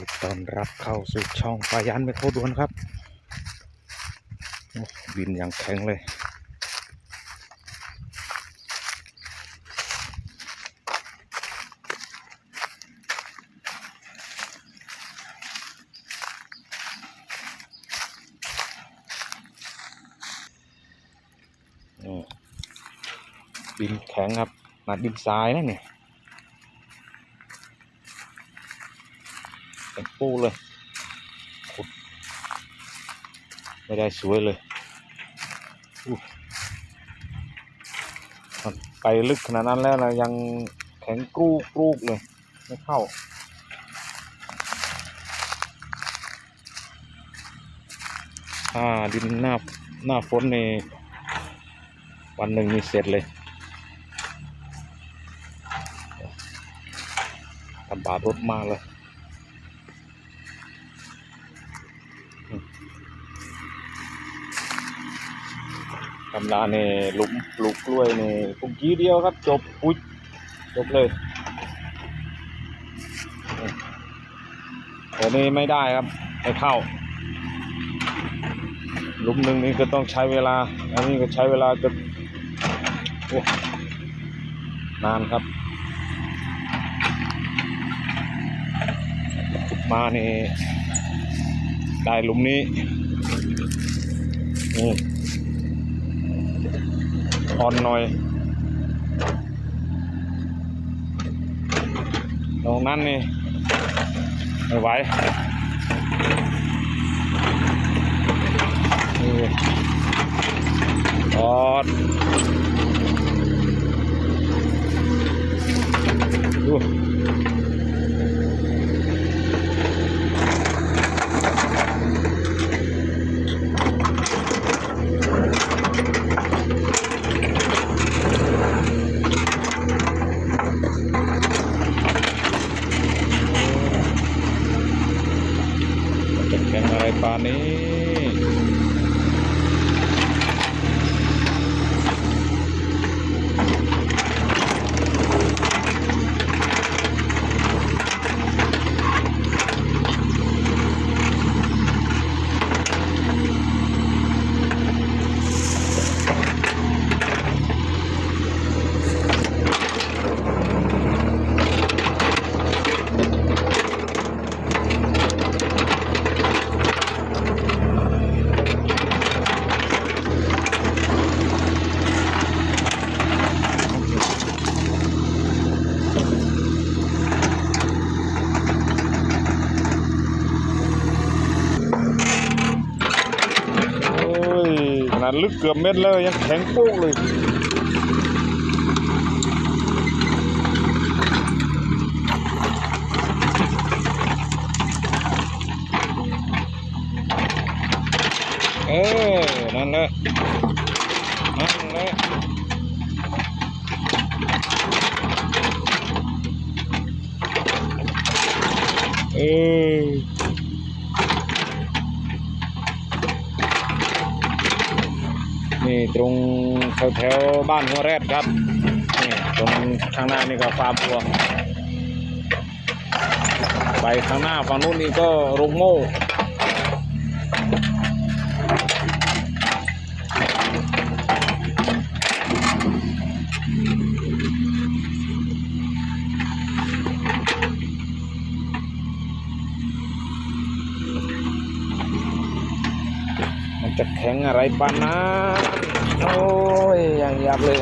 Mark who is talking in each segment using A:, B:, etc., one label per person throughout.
A: ดีต้อนรับเข้าสู่ช่องปายันไม่โคดวนครับบินอย่างแข็งเลยนี่ดินแข็งครับมาดินทรายนะเนี่ย ปูเลยขุดไม่ได้สวยเลยมันไปลึกขนาดนั้นแล้วนะยังแข็งกรูกรูกเลย ไม่เข้าถ้าดินหน้าหน้าฝนนี่วันหนึ่งมีเสร็จเลยลำบากรถมากเลย ทำลาเนี่ยลุกปลูกกล้วยเนี่ยปุกกี้เดียวครับ จบปุ๊ยจบเลยแต่นี่ไม่ได้ครับไม่เข้าหลุมหนึ่งนี่ก็ต้องใช้เวลา อันนี้ก็ใช้เวลาเกือบโอ้นานครับ มานี่ได้หลุมนี้นี่ อ่อนหน่อย ตรงนั้นนี่ไม่ไหวนี่ออดดูจะแข่งอะไรป่า นนี้ โอ้ยขนา ดลึกเกือบเม็ดเลยยังแข็งโป๊กเลยเออ นั่นแหละ นั่นแหละเออ นี่ตรงแถวแถวๆบ้านหัวแรดครับนี่ตรงข้างหน้านี่ก็ฟาร์มวัวไปข้างหน้าฝั่งนู้นนี่ก็โรงโม่ จะแข็งอะไรปานนั้นโอ้ยยังยับเลย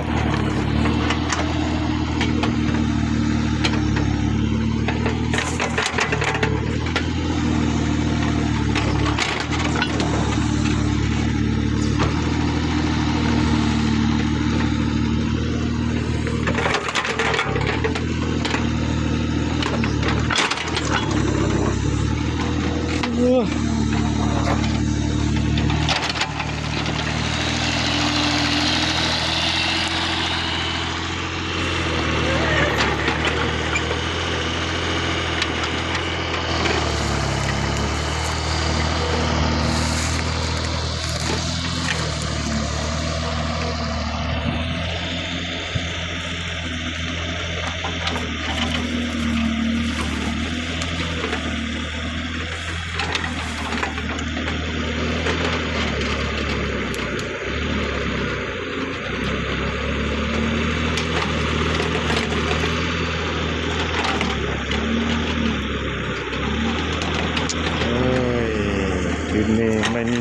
A: ินนี่ไม่มี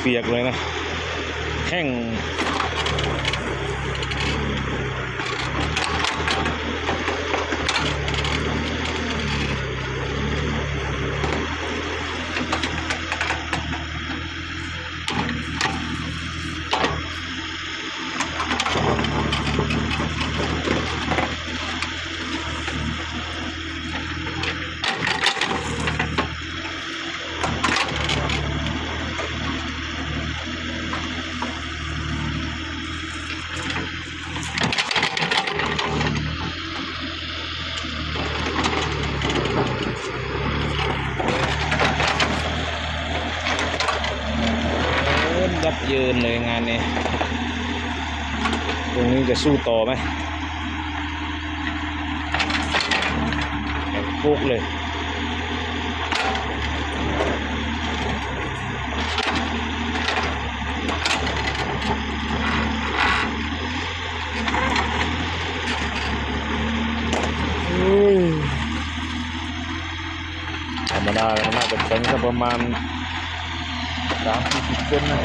A: เปียกเลยนะแห้ง ตรงนี้จะสู้ต่อไหมแข็งโป๊กเลยธรรมดามันน่าจะแข็งสักประมาณสามสิบเซนนะ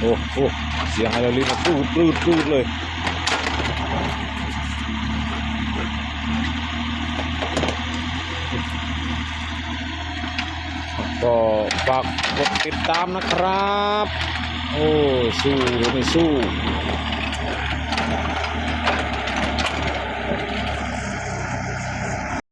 A: โอ้โหเสียงอะไรลิ้นตูดตูดตูดเลยก็ฝากกดติดตามนะครับ โอ้ สู้ไม่สู้